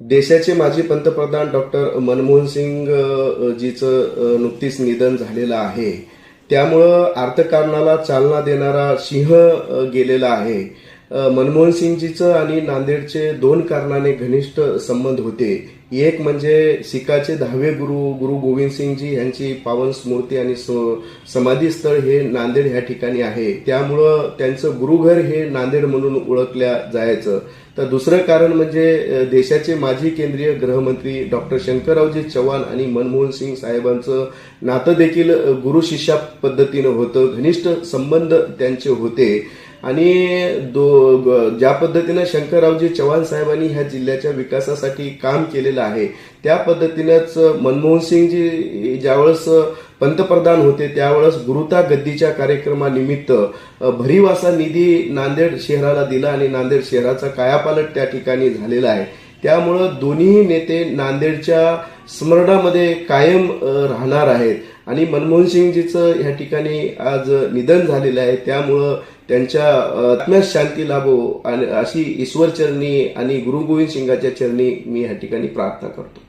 देशाचे माजी पंतप्रधान डॉक्टर मनमोहन सिंग जीचं नुकतीच निधन झालेलं आहे. त्यामुळं अर्थकारणाला चालना देणारा सिंह गेलेला आहे. मनमोहन सिंगजीचं आणि नांदेडचे दोन कारणाने घनिष्ठ संबंध होते. एक म्हणजे शिखाचे दहावे गुरु गुरु गोविंद सिंगजी यांची पावन स्मृती आणि समाधीस्थळ समाधी स्थळ हे नांदेड ह्या ठिकाणी आहे. त्यामुळं त्यांचं गुरुघर हे नांदेड म्हणून ओळखल्या जायचं. तर दुसरं कारण म्हणजे देशाचे माजी केंद्रीय गृहमंत्री डॉक्टर शंकररावजी चव्हाण आणि मनमोहन सिंग साहेबांचं नातं देखील गुरु शिष्या पद्धतीनं होतं. घनिष्ठ संबंध त्यांचे होते. आणि दो ज्या पद्धतीनं शंकररावजी चव्हाण साहेबांनी ह्या जिल्ह्याच्या विकासासाठी काम केलेलं आहे त्या पद्धतीनंच मनमोहन सिंगजी ज्यावेळेस पंतप्रधान होते त्यावेळेस गुरुता गद्दीच्या कार्यक्रमानिमित्त भरीवासा भरीव असा निधी नांदेड शहराला दिला आणि नांदेड शहराचा कायापालट त्या ठिकाणी झालेला आहे. त्यामुळं दोन्ही नेते नांदेडच्या स्मरणामध्ये कायम राहणार आहेत. आणि मनमोहन सिंगजीचं ह्या ठिकाणी आज निधन झालेलं आहे. त्यामुळं त्यांच्या आत्म्यास शांती लाभो आणि अशी ईश्वर चरणी आणि गुरु गोविंद सिंगाच्या चरणी मी ह्या ठिकाणी प्रार्थना करतो.